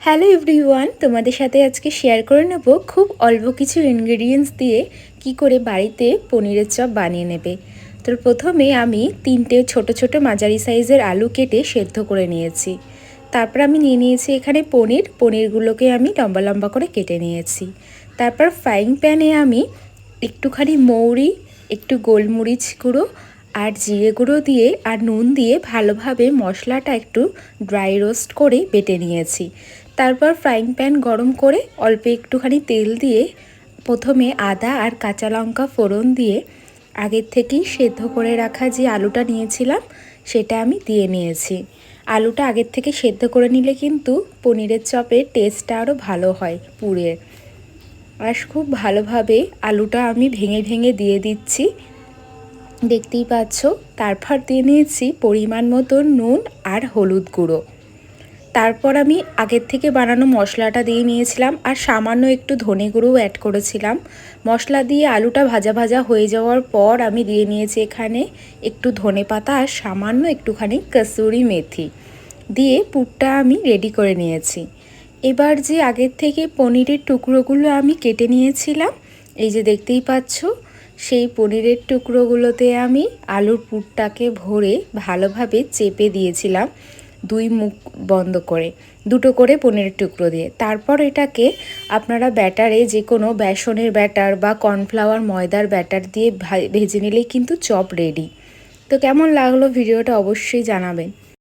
Hello everyone, তোমাদের সাথে আজকে শেয়ার করে নেব খুব অল্প কিছু ইনগ্রেডিয়েন্টস দিয়ে কি করে বাড়িতে পনিরের চপ বানিয়ে নেবে। তো প্রথমে আমি তিনটে ছোট ছোট মাঝারি সাইজের আলু কেটে সেদ্ধ করে নিয়েছি। তারপর আমি নিয়ে নিয়েছি এখানে পনির, পনিরগুলোকে আমি লম্বা লম্বা করে কেটে নিয়েছি। তারপর ফ্রাইং প্যানে আমি একটুখানি মৌরি, একটু গোলমরিচ গুঁড়ো আর জিরে গুঁড়ো দিয়ে আর নুন দিয়ে ভালোভাবে মশলাটা একটু ড্রাই রোস্ট করে বেটে নিয়েছি। তারপর ফ্রাইং প্যান গরম করে অল্প একটুখানি তেল দিয়ে প্রথমে আদা আর কাঁচা লঙ্কা ফোড়ন দিয়ে আগের থেকেই সেদ্ধ করে রাখা যে আলুটা নিয়েছিলাম, সেটা আমি দিয়ে নিয়েছি। আলুটা আগের থেকে সেদ্ধ করে নিলে কিন্তু পনিরের চপের টেস্টটা আরও ভালো হয় পুরের আর খুব ভালোভাবে আলুটা আমি ভেঙে ভেঙে দিয়ে দিচ্ছি। দেখতেই পাচ্ছ, তারপর দিয়ে নিয়েছি পরিমাণ মতো নুন আর হলুদ গুঁড়ো। তারপর আমি আগের থেকে বানানো মশলাটা দিয়ে নিয়েছিলাম আর সামান্য একটু ধনে গুঁড়োও অ্যাড করেছিলাম। মশলা দিয়ে আলুটা ভাজা ভাজা হয়ে যাওয়ার পর আমি দিয়ে নিয়েছি এখানে একটু ধনে পাতা আর সামান্য একটুখানি কসুরি মেথি। দিয়ে পুরটা আমি রেডি করে নিয়েছি। এবার যে আগের থেকে পনিরের টুকরোগুলো আমি কেটে নিয়েছিলাম, এই যে দেখতেই পাচ্ছ, সেই পনিরের টুকরোগুলোতে আমি আলুর পুরটাকে ভরে ভালোভাবে চেপে দিয়েছিলাম। দুই মুখ বন্ধ করে, দুটো করে পনিরের টুকরো দিয়ে। তারপর এটাকে আপনারা ব্যাটারে যে কোনো বেসনের ব্যাটার বা কর্নফ্লাওয়ার ময়দার ব্যাটার দিয়ে ভেজে নিলেই কিন্তু চপ রেডি। তো কেমন লাগল ভিডিওটা অবশ্যই জানাবেন।